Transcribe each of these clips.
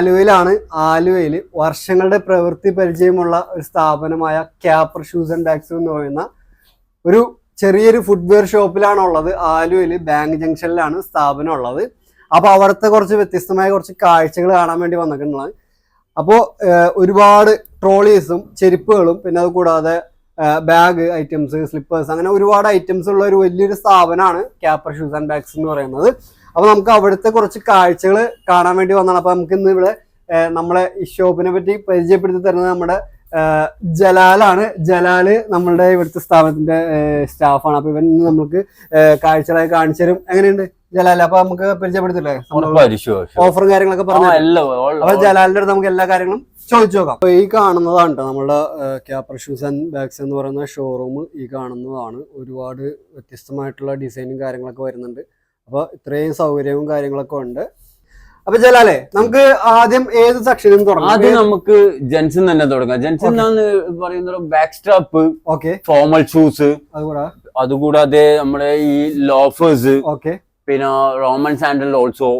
ആലുവയിലാണ്. ആലുവയിൽ വർഷങ്ങളുടെ പ്രവൃത്തി പരിചയമുള്ള ഒരു സ്ഥാപനമായ ക്യാപ്പർ ഷൂസ് ആൻഡ് ബാഗ്സ് എന്ന് പറയുന്ന ഒരു ചെറിയൊരു ഫുട്വെയർ ഷോപ്പിലാണ് ഉള്ളത് ആലുവയിൽ ബാങ്ക് ജംഗ്ഷനിലാണ് സ്ഥാപനം ഉള്ളത് അപ്പോൾ അവിടുത്തെ കുറച്ച് വ്യത്യസ്തമായ കുറച്ച് കാഴ്ചകൾ കാണാൻ വേണ്ടി വന്നിട്ടുള്ളത്. അപ്പോൾ ഒരുപാട് ട്രോളീസും ചെരുപ്പുകളും പിന്നെ അത് കൂടാതെ ബാഗ് ഐറ്റംസ് സ്ലിപ്പേഴ്സ് അങ്ങനെ ഒരുപാട് ഐറ്റംസ് ഉള്ള ഒരു വലിയൊരു സ്ഥാപനമാണ് ക്യാപ്പർ ഷൂസ് ആൻഡ് ബാഗ്സ് എന്ന് പറയുന്നത്. അപ്പൊ നമുക്ക് അവിടുത്തെ കുറച്ച് കാഴ്ചകൾ കാണാൻ വേണ്ടി വന്നതാണ്. അപ്പൊ നമുക്ക് ഇന്ന് ഇവിടെ നമ്മളെ ഈ ഷോപ്പിനെ പറ്റി പരിചയപ്പെടുത്തി തരുന്നത് നമ്മുടെ ജലാലാണ്. ജലാൽ നമ്മളുടെ ഇവിടുത്തെ സ്ഥാപനത്തിന്റെ സ്റ്റാഫാണ്. അപ്പൊ ഇവൻ ഇന്ന് നമുക്ക് കാഴ്ചകളായി കാണിച്ചു തരും. എങ്ങനെയുണ്ട് ജലാൽ? അപ്പൊ നമുക്ക് പരിചയപ്പെടുത്തില്ലേ. ഓഫറും കാര്യങ്ങളൊക്കെ പറഞ്ഞു അപ്പൊ ജലാലിന്റെ അടുത്ത് നമുക്ക് എല്ലാ കാര്യങ്ങളും ചോദിച്ചു നോക്കാം. അപ്പൊ ഈ കാണുന്നതാണ് കേട്ടോ നമ്മുടെ ക്യാപ്രഷൂസ് ആൻഡ് ബാഗ്സ് എന്ന് പറയുന്ന ഷോറൂം ഈ കാണുന്നതാണ്. ഒരുപാട് വ്യത്യസ്തമായിട്ടുള്ള ഡിസൈനും കാര്യങ്ങളൊക്കെ വരുന്നുണ്ട്. അപ്പൊ ഇത്രയും സൗകര്യവും കാര്യങ്ങളൊക്കെ ഉണ്ട്. അപ്പൊ ജലാലെ നമുക്ക് ആദ്യം ഏത് സെക്ഷനും സെക്ഷനിൽ ആദ്യം നമുക്ക് ജെൻസിൽ തന്നെ തുടങ്ങാം. ജെൻസിൽ എന്നാണ് പറയുന്നത് back strap okay. Formal shoes അതുകൂടാ. അതുകൂടാതെ നമ്മുടെ ഈ ലോഫേഴ്സ് ഓക്കെ. പിന്നെ റോമൻ സാൻഡൽ ഓൾസോ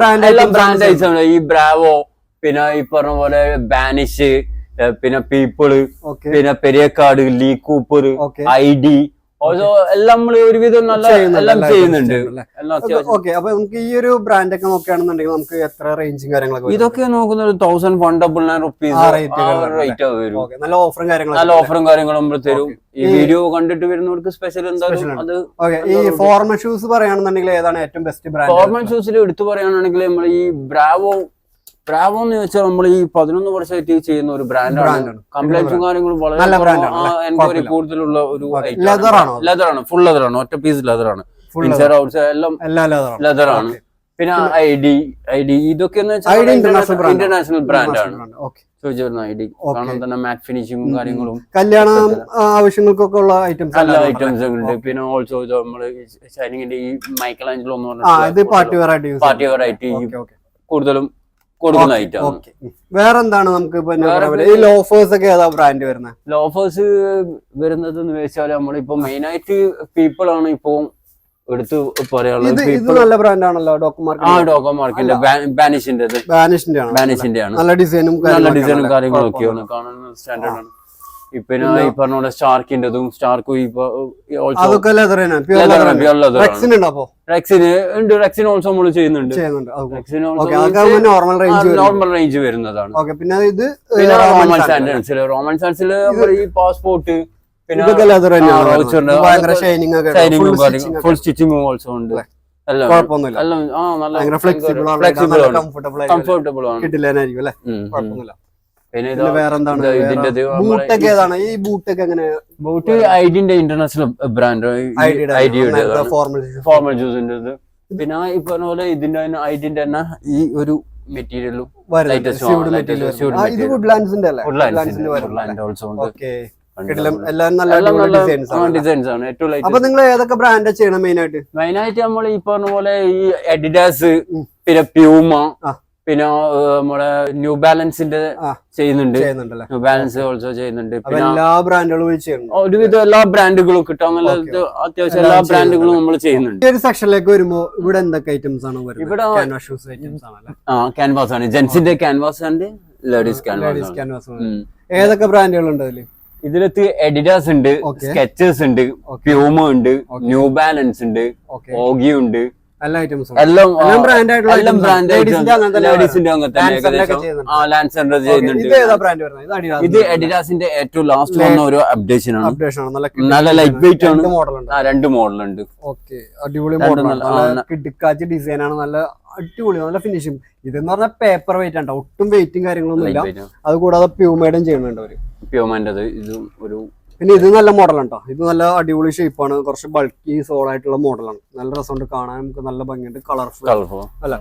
ബ്രാൻഡ് എല്ലാം ബ്രാൻഡ് ഈ ബ്രാവോ പിന്നെ ഈ പറഞ്ഞ പോലെ ബാനിഷ് പിന്നെ പീപ്പിൾ പിന്നെ പെരിയക്കാട് ലീ കൂപ്പർ ഐ ഡി എല്ലാം നമ്മൾ ഒരുവിധം നല്ല എല്ലാം ചെയ്യുന്നുണ്ട്. ഓക്കെ അപ്പൊ നമുക്ക് ഈ ഒരു ബ്രാൻഡ് ഒക്കെ നോക്കുകയാണെന്നുണ്ടെങ്കിൽ നമുക്ക് എത്ര റേഞ്ചും കാര്യങ്ങളൊക്കെ? ഇതൊക്കെ നോക്കുന്നത് thousand one double nine rupees rate വരും. നല്ല ഓഫറും കാര്യങ്ങളും നല്ല ഓഫറും കാര്യങ്ങളും നമ്മൾ തരും. ഈ വീഡിയോ കണ്ടിട്ട് വരുന്നവർക്ക് സ്പെഷ്യൽ എന്തായാലും അത് ഈ ഫോർമൽ ഷൂസ് പറയുകയാണെന്നുണ്ടെങ്കിൽ ഏതാണ് ഏറ്റവും ബെസ്റ്റ് ബ്രാൻഡ് ഫോർമൽ ഷൂസിൽ എടുത്തു പറയുകയാണെങ്കിൽ നമ്മൾ ഈ ബ്രാവോ ബ്രാവോ എന്ന് ചോദിച്ചാൽ നമ്മൾ ഈ പതിനൊന്ന് വർഷമായിട്ട് ചെയ്യുന്ന ഒരു ബ്രാൻഡാണ് കംപ്ലൈൻസും കാര്യങ്ങളും വളരെ നല്ല ബ്രാൻഡാണ് ആണ്, എൻക്വയറി കൂടുതലുള്ള ഒരു ലെതറാണ് ലെതറാണ് ഫുൾ ലെതറാണ് ഒറ്റ പീസ് ലെതറാണ് ആണ്. ഇൻസൈഡ് ഔട്ട്സൈഡ് എല്ലാം ലെതറാണ് പിന്നെ ഐ ഡി ഐ ഡി ഇതൊക്കെ international ഇന്റർനാഷണൽ ബ്രാൻഡാണ് Okay. തന്നെ മാറ്റ് ഫിനിഷിങ്ങും. കാര്യങ്ങളും. കല്യാണ ആവശ്യങ്ങൾക്കൊക്കെ ഉള്ള ഐറ്റംസ് നല്ല ഐറ്റംസ് ഉണ്ട്. പിന്നെ ഓൾസോ നമ്മൾ ഷൈനിങ്ങിന്റെ ഈ മൈക്കൽ ആഞ്ചലോ എന്ന് യൂസ് പാർട്ടി വെറൈറ്റി കൂടുതലും കൊടുക്കുന്ന ഐറ്റം വേറെ എന്താണ് നമുക്ക് ഈ ലോഫേഴ്സ് ഒക്കെ ഏതാ ബ്രാൻഡ് വരുന്നത് ലോഫേഴ്സ് വരുന്നത് എന്ന് വെച്ചാൽ നമ്മളിപ്പോ മെയിൻ ആയിട്ട് പീപ്പിൾ ആണ് ഇപ്പോ എടുത്ത് പറയാനുള്ളത്. നല്ല ബ്രാൻഡ് ആണല്ലോ ആ ഡോക്കോ മാർക്കിന്റെ ബാനിഷിന്റെ ബാനിഷിന്റെ ആണ് ബാനിഷിന്റെ ആണ് നല്ല ഡിസൈനും നല്ല ഡിസൈനും കാര്യങ്ങളൊക്കെയാണ്. കാണുന്ന സ്റ്റാൻഡേർഡ് ആണ്. പിന്നെ ഈ പറഞ്ഞ പോലെ സ്റ്റാർക്കിന്റെതും സ്റ്റാർക്കും ഇപ്പൊ ഓൾസോ അതൊക്കെ ലെതർ തന്നെ പ്യൂർ ലെതർ ലെതർ റെക്സിന് ഉണ്ടോ റെക്സിന് ഓൾസോ നമ്മൾ ചെയ്യുന്നുണ്ട്. നോർമൽ റേഞ്ച് നോർമൽ റേഞ്ച് വരുന്നതാണ്. പിന്നെ ഇത് പിന്നെ റോമൻ. സാൻഡേർഡ്സിൽ റോമൻ സാൻഡ്സിൽ ഈ പാസ്പോർട്ട് പിന്നെ. ഫുൾ സ്റ്റിച്ചിങ്ങും ഓൾസോ ഉണ്ട്. കുഴപ്പമൊന്നുമില്ല. ഫ്ലെക്സിബിൾ ആണ്. കംഫർട്ടബിൾ ആണ്. കിട്ടില്ലായിരിക്കും അല്ലേ. കുഴപ്പമൊന്നുമില്ല. പിന്നെ ഇത് പിന്നെ വേറെ എന്താണ് ഇത് ഇതിന്റെ ഇത് നമ്മളെ ബൂട്ടൊക്കെ ഏതാണ്? ഈ ബൂട്ടൊക്കെ എങ്ങനെ? ബൂട്ട് ഐഡിന്റെ ഇന്റർനാഷണൽ ബ്രാൻഡ്. ഐഡിയുടെ ഫോർമൽ ഫോർമൽ ജ്യൂസിന്റെ പിന്നെ ഈ പറഞ്ഞ പോലെ ഇതിന്റെ തന്നെ ഐഡിന്റെ തന്നെ ഈ ഒരു മെറ്റീരിയലും അപ്പൊ നിങ്ങൾ ഏതൊക്കെ ബ്രാൻഡ് ചെയ്യണം മെയിൻ ആയിട്ട്? മെയിൻ ആയിട്ട് നമ്മൾ ഈ പറഞ്ഞ പോലെ ഈ അഡിഡാസ് പിന്നെ പ്യൂമ. പിന്നെ നമ്മുടെ ന്യൂ ബാലൻസിന്റെ ചെയ്യുന്നുണ്ട്. ന്യൂ ബാലൻസ് ഓൾസോ ചെയ്യുന്നുണ്ട്. പിന്നെ എല്ലാ ബ്രാൻഡുകളും ഒരുവിധം എല്ലാ ബ്രാൻഡുകളും കിട്ടാൻ അത്യാവശ്യം എല്ലാ ബ്രാൻഡുകളും നമ്മൾ ചെയ്യുന്നുണ്ട്. ഒരു സെക്ഷനിലേക്ക് വരുമ്പോ ഇവിടെ എന്തൊക്കെ ഐറ്റംസ് ആണ് ഇവിടെ- ആ ക്യാൻവാസ് ആണ്. ജെൻസിന്റെ ക്യാൻവാസ് ഉണ്ട് ലേഡീസ് ക്യാൻവാസ്. ഏതൊക്കെ ബ്രാൻഡുകളുണ്ട് അതിൽ? ഇതിലത്ത് എഡിഡാസ് ഉണ്ട് സ്കെച്ചേഴ്സ് ഉണ്ട്. പ്യൂമ ഉണ്ട് ന്യൂ ബാലൻസ് ഉണ്ട് ഓഗിയുണ്ട് ഓഗി ഉണ്ട് എല്ലാ ഐറ്റംസും ആയിട്ടുള്ള. ബ്രാൻഡ് ഇത് എഡിഡാസിന്റെ ഏറ്റവും ലാസ്റ്റ് വന്ന ഒരു അപ്ഡേഷൻ ആണ്. അപ്ഡേഷൻ ആണ്. നല്ല ലൈറ്റ് വെയിറ്റ് ആണ്. മോഡൽ ഉണ്ട്. രണ്ട് മോഡൽ ഉണ്ട്. ഓക്കെ അടിപൊളി മോഡൽ നല്ല- ഡിസൈൻ ആണ്. നല്ല അടിപൊളി നല്ല ഫിനിഷിംഗ് ഇതെന്ന് പറഞ്ഞാൽ പേപ്പർ വെയിറ്റ് ആണ് ഒട്ടും വെയിറ്റും കാര്യങ്ങളൊന്നും ഇല്ല. അത് കൂടാതെ പ്യൂമേഡും ചെയ്യുന്നുണ്ട് അവർ. പ്യൂമേന്റെ ഇത് ഒരു പിന്നെ ഇത് നല്ല മോഡലാണ് കേട്ടോ ഇത് നല്ല അടിപൊളി ഷേപ്പാണ് കുറച്ച് ബൾക്കി സോൾ ആയിട്ടുള്ള മോഡലാണ്. നല്ല രസമുണ്ട്. കാണാൻ നമുക്ക് നല്ല ഭംഗിയുണ്ട്. കളർഫുൾ കളർഫുൾ അല്ല.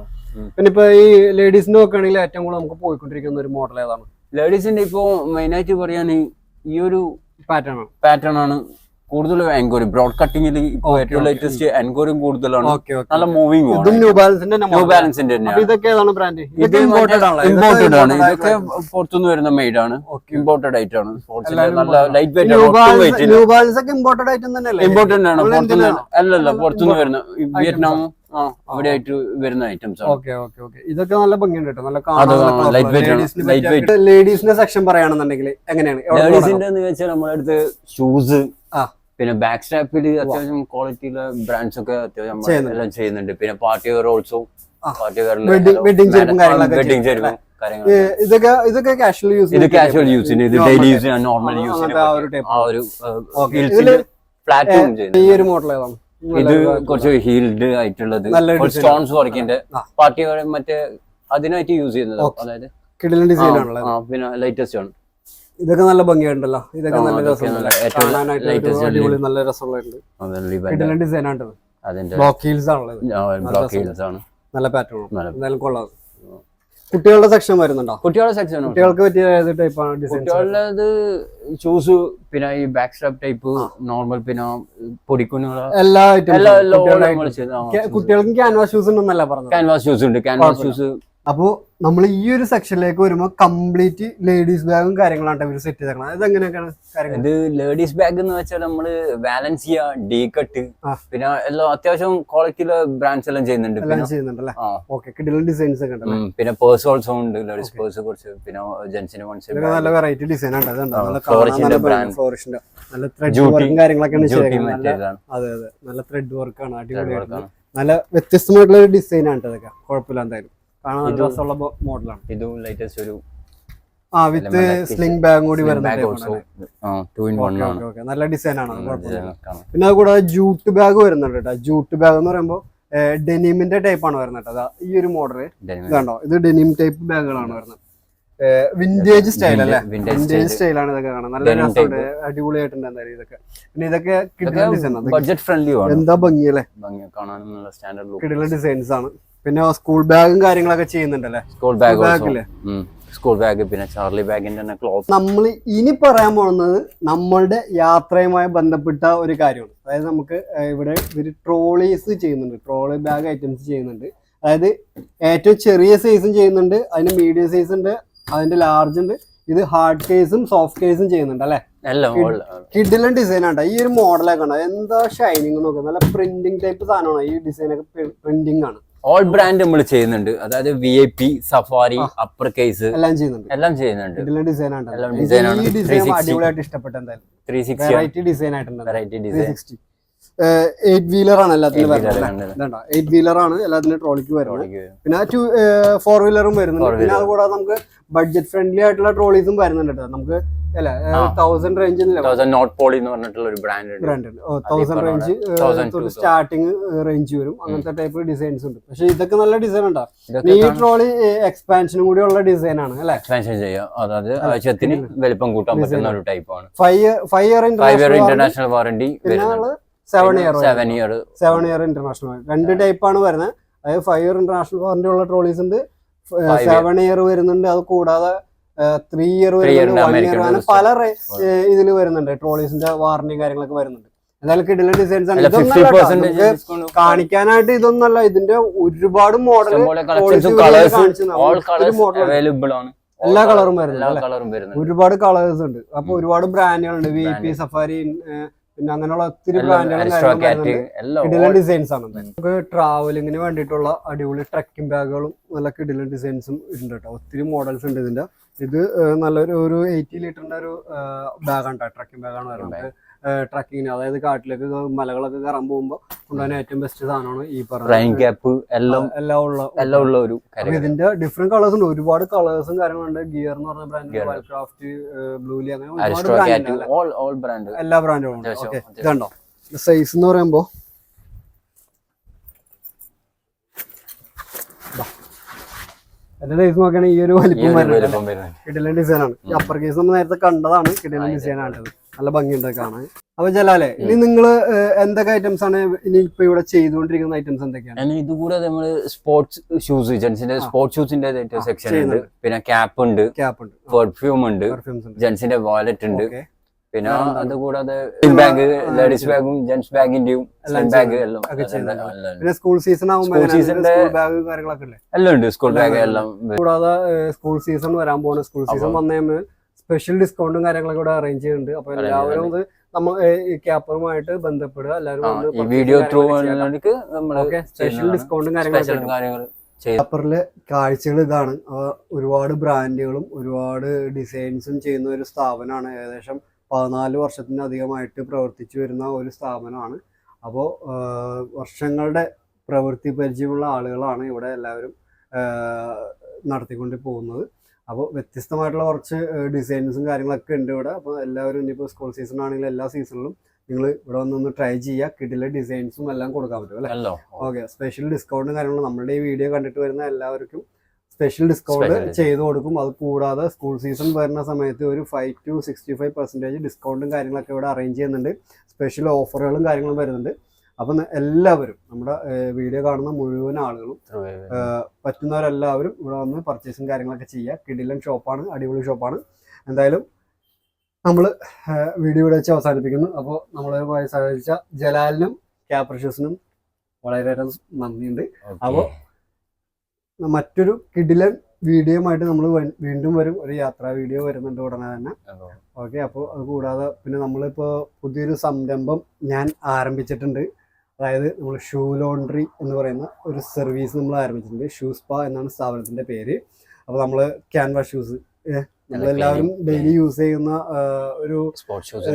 പിന്നെ ഇപ്പൊ ഈ ലേഡീസിന്റെ നോക്കുകയാണെങ്കിൽ ഏറ്റവും കൂടുതൽ നമുക്ക് പോയിക്കൊണ്ടിരിക്കുന്ന ഒരു മോഡൽ ഏതാണ്? ലേഡീസിന്റെ ഇപ്പോ മെയിൻ ആയിട്ട് പറയാൻ ഈ ഒരു പാറ്റേൺ ആണ്. പാറ്റേൺ ആണ് കൂടുതലും എൻക്വയറി ബ്രോഡ് കട്ടിങ്ങിൽ ഇപ്പോൾ ഏറ്റവും ലേറ്റസ്റ്റ് എൻക്വയറിയും കൂടുതലാണ്. നല്ല ഇതും ന്യൂ ബാലൻസിന്റെ ന്യൂ ബാലൻസിന്റെ തന്നെയാണ്. ബ്രാൻഡ് ഇത് ഇമ്പോർട്ടഡ് ആണ്. ഇതൊക്കെ പുറത്തുനിന്ന് വരുന്ന മെയ്ഡ് ആണ്. ഇമ്പോർട്ടഡ് ആയിട്ട് ആണ്. സ്പോർട്സിന്റെ നല്ല ലൈറ്റ് വെയിറ്റ് ന്യൂ ബാലൻസ് ഒക്കെ ഇമ്പോർട്ടഡ് ഐറ്റം തന്നെയല്ലേ? ഇമ്പോർട്ടന്റ് ആണ് പുറത്തുനിന്ന് അല്ലല്ല പുറത്തുനിന്ന് വരുന്ന വിയറ്റ്നാം ഇവിടെ ആയിട്ട് വരുന്ന ഐറ്റംസ് ഇതൊക്കെ നല്ല ഭംഗിയുണ്ട് കേട്ടോ നല്ല ലേഡീസിന്റെ സെക്ഷൻ പറയുകയാണെന്നുണ്ടെങ്കിൽ എങ്ങനെയാണ്? ലേഡീസിന്റെ നമ്മുടെ അടുത്ത് ഷൂസ്. പിന്നെ ബാക്ക് സ്റ്റാപ്പിൽ അത്യാവശ്യം ക്വാളിറ്റിയിലെ ബ്രാൻഡ്സ് ഒക്കെ അത്യാവശ്യം. എല്ലാം ചെയ്യുന്നുണ്ട്. പിന്നെ party wear also party wedding ചെരുപ്പും ഇതൊക്കെ ഇതൊക്കെ കാഷ്വൽ യൂസ് ഇത് കാഷ്വൽ യൂസിന് ഇത് ഡെയിലി യൂസിന് നോർമൽ യൂസിന് ആ ഒരു. ഇതിൽ ഫ്ലാറ്റും ഈ ഒരു മോഡൽ ഏതാണ്? ഇത് കുറച്ച് ഹീൽഡ് ആയിട്ടുള്ളത്. സ്റ്റോൺസ് വർക്കിന്റെ പാർട്ടി മറ്റേ അതിനായിട്ട് യൂസ് ചെയ്യുന്നത് അതായത്? പിന്നെ ലേറ്റസ്റ്റ് ആണ്. ഇതൊക്കെ നല്ല ഭംഗിയുണ്ടല്ലോ ഇതൊക്കെ നല്ല രസമുള്ള രസമുണ്ട്. നല്ല അടിപൊളി കിടിലൻ ഡിസൈൻ ആണ് അതിന്റെ ബ്ലോക്ക് ഹീൽസ് ആണ്. നല്ല പാറ്റേൺ എന്തായാലും കൊള്ളാം. കുട്ടികളുടെ സെക്ഷൻ വരുന്നുണ്ടോ? കുട്ടികളുടെ സെക്ഷൻ കുട്ടികൾക്ക് പറ്റിയ ഏത് ടൈപ്പാണ് കുട്ടികളുടെ ഷൂസ് പിന്നെ ഈ ബാക്ക് സ്ട്രാപ്പ് ടൈപ്പ് നോർമൽ പിന്നെ പൊടിക്കുന്നു എല്ലാ കുട്ടികൾക്ക് ക്യാൻവാസ് ഷൂസ് ഉണ്ടെന്നല്ല പറഞ്ഞത്? ക്യാൻവാസ് ഷൂസ് ഉണ്ട്. ക്യാൻവാസ് ഷൂസ് അപ്പോ നമ്മൾ ഈ ഒരു സെക്ഷനിലേക്ക് വരുമ്പോൾ കംപ്ലീറ്റ് ലേഡീസ് ബാഗും കാര്യങ്ങളാണ് ഇവർ സെറ്റ് ചെയ്തേക്കണം അത് എങ്ങനെയൊക്കെയാണ് കാര്യങ്ങൾ ഇത് ലേഡീസ് ബാഗ് എന്ന് വെച്ചാൽ നമ്മൾ വാലൻസിയ ഡി കട്ട് പിന്നെ എല്ലാം അത്യാവശ്യം ക്വാളിറ്റിയിലെ ബ്രാൻഡ്സ് എല്ലാം ചെയ്യുന്നുണ്ട്. പിന്നെ ചെയ്യുന്നുണ്ടല്ലേ? ഓക്കെ കിടിലൻ ഡിസൈൻസ് ഒക്കെ ഉണ്ടല്ലോ? പിന്നെ പേഴ്സ് ഓൾസോ ഉണ്ട് ലേഡീസ് പേഴ്സ് കുറച്ച് പിന്നെ ഇതൊക്കെ നല്ല വെറൈറ്റി ഡിസൈൻ ഉണ്ട് അതുണ്ട്. ഫ്ലോറിഷിന്റെ നല്ല ത്രെഡ് വർക്കും കാര്യങ്ങളൊക്കെയാണ് മറ്റേതാണ് അതെ അതെ. നല്ല ത്രെഡ് വർക്കാണ് അടിപൊളി work ആണ്. നല്ല വ്യത്യസ്തമായിട്ടുള്ള ഒരു ഡിസൈൻ ആണ് ഇതൊക്കെ. കുഴപ്പമില്ല എന്തായാലും. കാണാൻ രസമുള്ള മോഡലാണ്. ഇതും ലേറ്റസ്റ്റ് ഒരു ആ വിത്ത് സ്ലിംഗ് ബാഗ് കൂടി വരുന്നുണ്ട് നല്ല ഡിസൈൻ ആണ് പിന്നെ അത് കൂടാതെ ജൂട്ട് ബാഗ് വരുന്നുണ്ട് കേട്ടോ. ജൂട്ട് ബാഗ് എന്ന് പറയുമ്പോൾ ഡെനിമിന്റെ ടൈപ്പ് ആണ് വരുന്നത് കേട്ടോ. ഈ ഒരു മോഡൽ കണ്ടോ? ഇതാണ്ടോ ഇത് ഡെനിം ടൈപ്പ് ബാഗുകളാണ് വരുന്നത്. വിന്റേജ് സ്റ്റൈൽ അല്ലേ? വിന്റേജ് സ്റ്റൈൽ സ്റ്റൈലാണ് ഇതൊക്കെ കാണാൻ നല്ല രസമുണ്ട്. അടിപൊളിയായിട്ടുണ്ട് എന്തായാലും ഇതൊക്കെ. പിന്നെ ഇതൊക്കെ കിടിലൻ ഡിസൈൻ ആണ്. ബഡ്ജറ്റ് ഫ്രണ്ട്ലി എന്താ ഭംഗിയല്ലേ? ഭംഗി അല്ലേ കിടിലൻ ഡിസൈൻസ് ആണ്. പിന്നെ സ്കൂൾ ബാഗും കാര്യങ്ങളൊക്കെ ചെയ്യുന്നുണ്ടല്ലേ? സ്കൂൾ ബാഗ് സ്കൂൾ ബാഗ് പിന്നെ ചാർലി ബാഗിന്റെ തന്നെ ക്ലോത്ത് നമ്മൾ ഇനി പറയാൻ പോകുന്നത് നമ്മളുടെ യാത്രയുമായി ബന്ധപ്പെട്ട ഒരു കാര്യമാണ്. അതായത് നമുക്ക് ഇവിടെ ഇവർ ട്രോളീസ് ചെയ്യുന്നുണ്ട്. ട്രോളി ബാഗ് ഐറ്റംസ് ചെയ്യുന്നുണ്ട്. അതായത് ഏറ്റവും ചെറിയ സൈസും ചെയ്യുന്നുണ്ട്. അതിന്റെ മീഡിയം സൈസ് ഉണ്ട്. അതിന്റെ ലാർജ് ഉണ്ട്. ഇത് ഹാർഡ് കേസും സോഫ്റ്റ് കേസും ചെയ്യുന്നുണ്ട് അല്ലെ? കിഡിലും ഡിസൈൻ ആണ്. ഈ ഒരു മോഡലൊക്കെ ഉണ്ട് എന്താ ഷൈനിങ് നോക്കുക നല്ല പ്രിന്റിംഗ് ടൈപ്പ് സാധനമാണ്. ഈ ഡിസൈനൊക്കെ പ്രിന്റിംഗ് ആണ്. ഓൾ ബ്രാൻഡ് നമ്മൾ ചെയ്യുന്നുണ്ട്. അതായത് V I P Safari upper case എല്ലാം ചെയ്യുന്നുണ്ട്. എല്ലാം ചെയ്യുന്നുണ്ട്. ഡിസൈൻ എല്ലാം ഡിസൈൻ ആണ്. ഈ ഡിസൈൻ 360. അടിപൊളിയായിട്ട് ഇഷ്ടപ്പെട്ട എന്തായാലും. ത്രീ സിക്സ്റ്റി വെറൈറ്റി ഡിസൈൻ ആയിട്ടുണ്ട് വെറൈറ്റി ഡിസൈൻ എയ്റ്റ് വീലർ ആണ് Eight വരുന്നത് എയ്റ്റ് വീലർ ആണ്. എല്ലാത്തിനും ട്രോളിക്ക് വരുന്നത്. പിന്നെ ടു ഫോർ വീലറും വരുന്നുണ്ട്. പിന്നെ അതുകൂടാതെ നമുക്ക് ബഡ്ജറ്റ് ഫ്രണ്ട്ലി ആയിട്ടുള്ള ട്രോളീസും വരുന്നുണ്ട് നമുക്ക് അല്ല. തൗസൻഡ് തൗസൻഡ് നോട്ട് പോളി എന്ന് പറഞ്ഞിട്ടുള്ള ഒരു brand brand thousand range starting range വരും. അങ്ങനത്തെ ടൈപ്പ് ഡിസൈൻസ് ഉണ്ട്. പക്ഷെ ഇതൊക്കെ നല്ല ഡിസൈൻ ഉണ്ടാവും ഈ ട്രോളി എക്സ്പാൻഷനും കൂടി ഉള്ള ഡിസൈൻ ആണ് അല്ലെ? എക്സ്പാൻഷൻ ചെയ്യാം. അതായത് ആവശ്യത്തിന് വലിപ്പം കൂട്ടാൻ പറ്റുന്ന ഒരു ടൈപ്പ് ആണ്. Five five year international warranty seven year seven year seven year international രണ്ട് ടൈപ്പ് ആണ് വരുന്നത്. അതായത് ഫൈവ് ഇയർ ഇന്റർനാഷണൽ വാറണ്ടി ഉള്ള ട്രോളീസ് ഉണ്ട്. സെവൻ ഇയർ വരുന്നുണ്ട്. അത് കൂടാതെ ത്രീ ഇയർ വരുന്നുണ്ട് വൺ ഇയർ അങ്ങനെ പല ഇതിൽ വരുന്നുണ്ട്. ട്രോളീസിന്റെ വാറന്റിയും കാര്യങ്ങളൊക്കെ വരുന്നുണ്ട്. എന്തായാലും കിടിലൻ ഡിസൈൻസ് ആണ്. കാണിക്കാനായിട്ട് ഇതൊന്നല്ല. ഇതിന്റെ ഒരുപാട് മോഡൽ. അവൈലബിൾ ആണ്. എല്ലാ കളറും വരുന്നുണ്ട് ഒരുപാട് കളേഴ്സ് ഉണ്ട്. അപ്പൊ. ഒരുപാട് ബ്രാൻഡുകളുണ്ട് വി പി സഫാരി പിന്നെ അങ്ങനെയുള്ള ഒത്തിരി ബ്രാൻഡുകളും കിടിലൻ ഡിസൈൻസ് ആണ്. നമുക്ക് ട്രാവലിങ്ങിന് വേണ്ടിയിട്ടുള്ള അടിപൊളി ട്രക്കിംഗ് ബാഗുകളും നല്ല കിടിലൻ ഡിസൈൻസും ഉണ്ട് കേട്ടോ. ഒത്തിരി മോഡൽസ് ഉണ്ട് ഇതിന്റെ. ഇത് നല്ലൊരു ഒരു എയ്റ്റി ലിറ്ററിന്റെ ഒരു ബാഗാണ് കേട്ടോ ട്രക്കിംഗ് ബാഗാണ് വരുന്നത് ട്രക്കിങ്ങിന് അതായത് കാട്ടിലേക്ക് മലകളൊക്കെ കയറാൻ പോകുമ്പോൾ കൊണ്ടുപോകാൻ ഏറ്റവും ബെസ്റ്റ് സാധനമാണ് ഈ പറഞ്ഞ എല്ലാം എല്ലാം ഉള്ള എല്ലാം ഉള്ള ഒരു ഇതിന്റെ ഡിഫറെന്റ് കളേഴ്സ് ഉണ്ട്. ഒരുപാട് കളേഴ്സും കാര്യങ്ങളുണ്ട്. ഗിയർ എന്ന് പറഞ്ഞ ബ്രാൻഡ്. വൈൽക്രാഫ്റ്റ് ബ്ലൂലി അങ്ങനെ ഒരുപാട് ബ്രാൻഡ് എല്ലാ ബ്രാൻഡുകളും. ഇതുണ്ടോ? സൈസ് എന്ന് പറയുമ്പോ എന്റെ സൈസ് നോക്കുകയാണെങ്കിൽ ഈ ഒരു വലിപ്പം വരുന്നത് കിടിലൻ ഡിസൈൻ ആണ്. ഈ അപ്പർ കേസ് നമ്മൾ നേരത്തെ കണ്ടതാണ് കിടിലൻ ഡിസൈൻ ആണ് നല്ല ഭംഗിയുണ്ട് കാണാൻ. അപ്പൊ ജലാലെ ഇനി നിങ്ങൾ എന്തൊക്കെ ഐറ്റംസ് ആണ് ഇനി ഇപ്പൊ ഇവിടെ ചെയ്തുകൊണ്ടിരിക്കുന്ന ഐറ്റംസ് എന്തൊക്കെയാണ്? ഇത് കൂടെ നമ്മൾ സ്പോർട്സ് ഷൂസ് ജെൻസിന്റെ സ്പോർട്സ് ഷൂസിന്റെ സെക്ഷൻ ഉണ്ട്. പിന്നെ ക്യാപ്പ് ഉണ്ട്. ക്യാപ്പ് ഉണ്ട്. പെർഫ്യൂം ഉണ്ട്. ജെൻസിന്റെ വാലറ്റ് ഉണ്ട്. പിന്നെ? അത് കൂടാതെ ബാഗ് ലേഡീസ് ബാഗും ജെന്റ്സ് ബാഗിന്റെയും ബാഗ് എല്ലാം. പിന്നെ സ്കൂൾ സീസൺ ആകുമ്പോൾ സ്കൂൾ ബാഗ് കാര്യങ്ങളൊക്കെ ഇല്ലേ? എല്ലാം ഉണ്ട്. സ്കൂൾ ബാഗ് എല്ലാം കൂടാതെ സ്കൂൾ സീസൺ വരാൻ പോകുന്ന സ്കൂൾ സീസൺ വന്നു സ്പെഷ്യൽ ഡിസ്കൗണ്ടും കാര്യങ്ങളൊക്കെ ഇവിടെ അറേഞ്ച് ചെയ്യുന്നുണ്ട്. അപ്പൊ എല്ലാവരും ഇത് നമ്മ ക്യാപ്പറുമായിട്ട് ബന്ധപ്പെടുക. എല്ലാവരും വീഡിയോ ത്രൂ. സ്പെഷ്യൽ ഡിസ്കൗണ്ടും. കാര്യങ്ങൾ പേപ്പറിലെ കാഴ്ചകൾ ഇതാണ്. ഒരുപാട് ബ്രാൻഡുകളും ഒരുപാട് ഡിസൈൻസും ചെയ്യുന്ന ഒരു സ്ഥാപനമാണ്. ഏകദേശം പതിനാല് വർഷത്തിനധികമായിട്ട് പ്രവർത്തിച്ചു വരുന്ന ഒരു സ്ഥാപനമാണ്. അപ്പോൾ വർഷങ്ങളുടെ പ്രവൃത്തി പരിചയമുള്ള ആളുകളാണ് ഇവിടെ എല്ലാവരും നടത്തിക്കൊണ്ട് പോകുന്നത്. അപ്പോൾ വ്യത്യസ്തമായിട്ടുള്ള കുറച്ച് ഡിസൈൻസും കാര്യങ്ങളൊക്കെ ഉണ്ട് ഇവിടെ. അപ്പോൾ എല്ലാവരും ഇനിയിപ്പോൾ സ്കൂൾ സീസൺ ആണെങ്കിൽ എല്ലാ സീസണിലും നിങ്ങൾ ഇവിടെ വന്നൊന്ന് ട്രൈ ചെയ്യുക. കിട്ടിലെ ഡിസൈൻസും എല്ലാം കൊടുക്കാൻ പറ്റും അല്ലേ? അല്ലോ. ഓക്കെ സ്പെഷ്യൽ ഡിസ്കൗണ്ടും കാര്യങ്ങളും നമ്മളുടെ ഈ വീഡിയോ കണ്ടിട്ട് വരുന്ന എല്ലാവർക്കും സ്പെഷ്യൽ ഡിസ്കൗണ്ട്. ചെയ്തു കൊടുക്കും. അത് കൂടാതെ സ്കൂൾ സീസൺ വരുന്ന സമയത്ത് ഒരു five to sixty five percentage ഡിസ്കൗണ്ടും കാര്യങ്ങളൊക്കെ ഇവിടെ അറേഞ്ച് ചെയ്യുന്നുണ്ട്. സ്പെഷ്യൽ ഓഫറുകളും കാര്യങ്ങളും വരുന്നുണ്ട്. അപ്പം എല്ലാവരും നമ്മുടെ വീഡിയോ കാണുന്ന മുഴുവൻ ആളുകളും പറ്റുന്നവരെല്ലാവരും ഇവിടെ വന്ന് പർച്ചേസും കാര്യങ്ങളൊക്കെ ചെയ്യുക. കിടിലൻ ഷോപ്പാണ് അടിപൊളി ഷോപ്പാണ് എന്തായാലും നമ്മൾ വീഡിയോ ഇവിടെ വെച്ച് അവസാനിപ്പിക്കുന്നു. അപ്പോൾ നമ്മളുമായി സഹകരിച്ച ജലാലിനും ക്യാപ്രഷ്യസിനും വളരെയേറെ നന്ദിയുണ്ട്. അപ്പൊ മറ്റൊരു കിടിലൻ ആയിട്ട് നമ്മൾ വീണ്ടും വരും. ഒരു യാത്രാ വീഡിയോ വരുന്നുണ്ട് ഉടനെ തന്നെ. ഓക്കെ അപ്പോൾ അത് കൂടാതെ പിന്നെ നമ്മളിപ്പോൾ പുതിയൊരു സംരംഭം ഞാൻ ആരംഭിച്ചിട്ടുണ്ട്. അതായത് നമ്മൾ ഷൂ ലോണ്ടറി എന്ന് പറയുന്ന ഒരു സർവീസ് നമ്മൾ ആരംഭിച്ചിട്ടുണ്ട്. ഷൂ സ്പാ എന്നാണ് സ്ഥാപനത്തിന്റെ പേര്. അപ്പോൾ നമ്മൾ ക്യാൻവാസ് ഷൂസ് നമ്മളെല്ലാവരും ഡെയിലി യൂസ് ചെയ്യുന്ന ഒരു സ്പോർട്സ്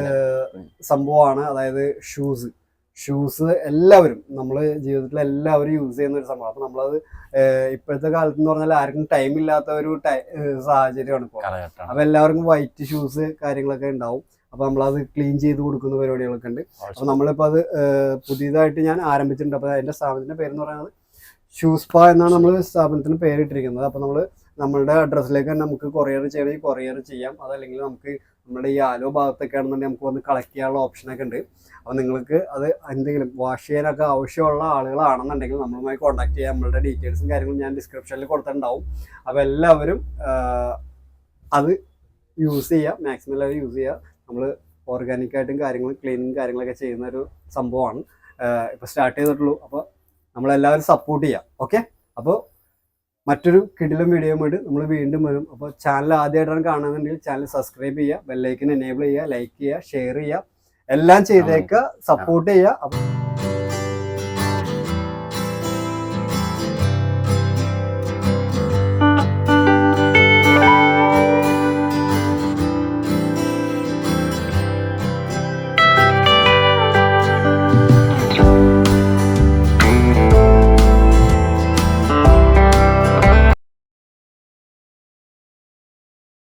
സംഭവമാണ്. അതായത് ഷൂസ്. ഷൂസ് എല്ലാവരും നമ്മൾ ജീവിതത്തിൽ എല്ലാവരും യൂസ് ചെയ്യുന്ന ഒരു സംഭവം അപ്പൊ നമ്മളത് ഇപ്പോഴത്തെ കാലത്ത് എന്ന് പറഞ്ഞാൽ ആർക്കും ടൈം ഇല്ലാത്ത ഒരു സാഹചര്യമാണ് ഇപ്പോൾ അപ്പം എല്ലാവർക്കും വൈറ്റ് ഷൂസ് കാര്യങ്ങളൊക്കെ ഉണ്ടാവും. അപ്പൊ നമ്മളത് ക്ലീൻ ചെയ്ത് കൊടുക്കുന്ന പരിപാടികളൊക്കെ ഉണ്ട്. അപ്പൊ നമ്മളിപ്പോ അത് പുതിയതായിട്ട് ഞാൻ ആരംഭിച്ചിട്ടുണ്ട്. അപ്പൊ അതിന്റെ സ്ഥാപനത്തിന്റെ പേര് എന്ന് പറയുന്നത് പാ എന്നാണ് നമ്മൾ സ്ഥാപനത്തിന് പേരിട്ടിരിക്കുന്നത്. അപ്പൊ നമ്മൾ നമ്മളുടെ അഡ്രസ്സിലേക്ക് നമുക്ക് കൊറിയർ ചെയ്യണമെങ്കിൽ കൊറിയർ ചെയ്യാം. അതല്ലെങ്കിൽ നമുക്ക് നമ്മുടെ ഈ ആലോ ഭാഗത്തൊക്കെ ആണെന്നുണ്ടെങ്കിൽ നമുക്ക് വന്ന് കളക്ട് ചെയ്യാനുള്ള ഓപ്ഷനൊക്കെ ഉണ്ട്. അപ്പോൾ നിങ്ങൾക്ക് അത് എന്തെങ്കിലും വാഷ് ചെയ്യാനൊക്കെ ആവശ്യമുള്ള ആളുകളാണെന്നുണ്ടെങ്കിൽ നമ്മളുമായി കോൺടാക്ട് ചെയ്യാം. നമ്മളുടെ ഡീറ്റെയിൽസും കാര്യങ്ങളും ഞാൻ ഡിസ്ക്രിപ്ഷനിൽ കൊടുത്തിട്ടുണ്ടാവും. അപ്പോൾ എല്ലാവരും അത് യൂസ് ചെയ്യുക. മാക്സിമം എല്ലാവരും യൂസ് ചെയ്യുക. നമ്മൾ ഓർഗാനിക്കായിട്ടും കാര്യങ്ങളും ക്ലീനിങ് കാര്യങ്ങളൊക്കെ ചെയ്യുന്ന ഒരു സംഭവമാണ്. ഇപ്പോൾ സ്റ്റാർട്ട് ചെയ്തിട്ടുള്ളൂ. അപ്പോൾ നമ്മളെല്ലാവരും സപ്പോർട്ട് ചെയ്യാം. ഓക്കെ അപ്പോൾ മറ്റൊരു കിടിലൻ വീഡിയോ വേണ്ടി നമ്മൾ വീണ്ടും വരും. അപ്പോൾ ചാനൽ ആദ്യമായിട്ടാണ് കാണുന്നുണ്ടെങ്കിൽ ചാനൽ സബ്സ്ക്രൈബ് ചെയ്യുക ബെല്ലൈക്കൻ എനേബിൾ ചെയ്യുക ലൈക്ക് ചെയ്യുക ഷെയർ ചെയ്യുക എല്ലാം ചെയ്തേക്കുക സപ്പോർട്ട് ചെയ്യുക. അപ്പോൾ